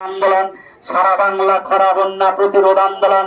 আন্দোলন সারা বাংলা খরা বন্যা প্রতিরোধ আন্দোলন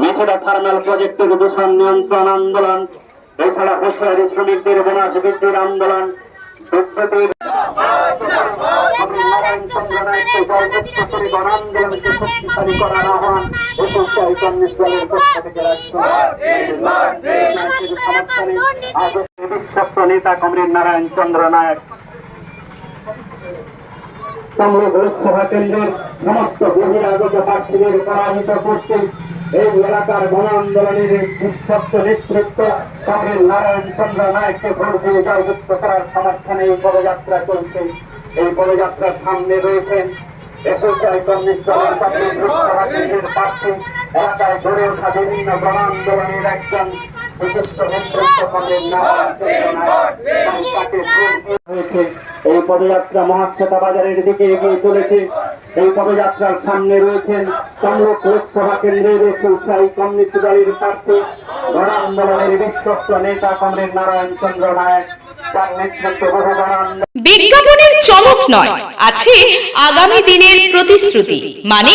মেথেডা থার্মাল প্রজেক্টের দূষণ নিয়ন্ত্রণ আন্দোলন এছাড়া হোসরারি শ্রমিকদের বোনাস বৃদ্ধির আন্দোলন শক্তিশালী করার আহ্বান বিশ্বস্ত নেতা কমরেড নারায়ণ চন্দ্র নায়ক। তমলুক লোকসভা কেন্দ্রের সমস্ত বহিরাগত প্রার্থীদের পরাজিত করতে এই এলাকার গণ আন্দোলনের বিশ্বস্ত নেতৃত্ব কমরেড নারায়ণ চন্দ্র নায়ককে দিয়ে জয়যুক্ত করার সমর্থনে এই পদযাত্রা চলছে। এই পদযাত্রার সামনে রয়েছেন এসোসিয়াই কমিউনিস্ট দলের লোকসভা কেন্দ্রের প্রার্থী। এলাকায় গড়ে ওঠা বিভিন্ন গণ আন্দোলনের একজন বিশিষ্ট নেতৃত্ব কমরেড নারায়ণ চন্দ্র নায়ক। পদযাত্রা মহাশ্বেতা বাজারের দিকে এগিয়ে চলেছে। এই পদযাত্রার সামনে রয়েছেন তমলুক লোকসভা কেন্দ্রে রয়েছে উৎসাহী কমিউনিস্ট দলের প্রার্থী, গণ আন্দোলনের বিশ্বস্ত নেতা কমরেড নারায়ণ চন্দ্র নায়ক। বিজ্ঞাপনের চমক নয়, আছে আগামী দিনের প্রতিশ্রুতি। মানে